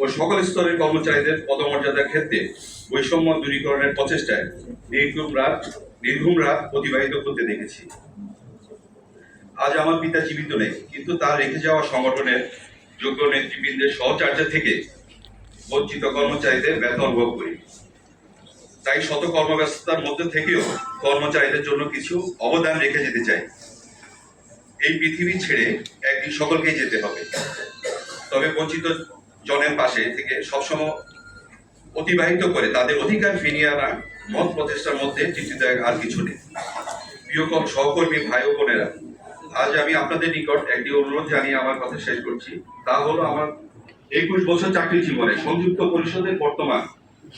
ও সকল স্তরের কর্মচারীদের পদমর্যাদার ক্ষেত্রে বৈষম্য দূরীকরণের প্রচেষ্টায় নির্ঘুম রাত নির্ঘুম রাত অতিবাহিত করতে দেখেছি। আজ আমার পিতা জীবিত নেই, কিন্তু তার রেখে যাওয়া সংগঠনের যোগ্য নেতৃবৃন্দের সহচার্য থেকে বঞ্চিত কর্মচারীদের বেতন ভোগ করি। তাই শত কর্মব্যস্ততার মধ্যে থেকেও কর্মচারীদের জন্য কিছু অবদান রেখে যেতে চাই। এই পৃথিবী ছেড়ে একদিন সকলকেই যেতে হবে। তবে বঞ্চিত জনের পাশে থেকে সবসময় অতিবাহিত করে তাদের অধিকার ফিরিয়ে আনা মত প্রচেষ্টার মধ্যে তৃপ্তিদায়ক আর কিছু নেই। প্রিয় সহকর্মী ভাই ও বোনেরা, আজ আমি আপনাদের নিকট একটি অনুরোধ জানিয়ে আমার কথা শেষ করছি। তা হলো আমার একুশ বছর চাকরি জীবনে সংযুক্ত পরিষদের বর্তমান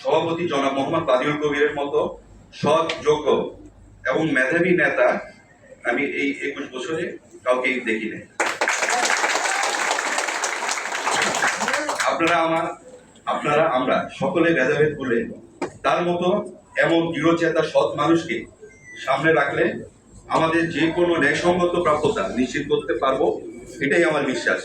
সভাপতি জনাব মোহাম্মদ বাদিউল কবিরের মতো সৎ, যোগ্য এবং মেধাবী নেতা আমি এই একুশ বছরে কাউকেই দেখি নাই আপনারা আমার আপনারা আমরা সকলে ভেদাভেদ ভুলে তার মতো এমন দৃঢ়চেতা সৎ মানুষকে সামনে রাখলে আমাদের যে কোনো ন্যায়সঙ্গত প্রাপ্যতা নিশ্চিত করতে পারব এটাই আমার বিশ্বাস।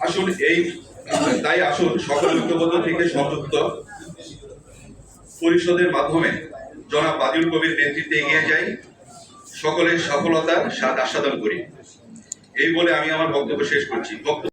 আসুন এই তাই আসুন সকল ঐক্যবদ্ধ থেকে সংযুক্ত পরিষদের মাধ্যমে জনাব বাদুল কবির নেতৃত্বে এগিয়ে যাই। সকলের সফলতার স্বাদ আস্বাদন করি। এই বলে আমি আমার বক্তব্য শেষ করছি। বক্তব্য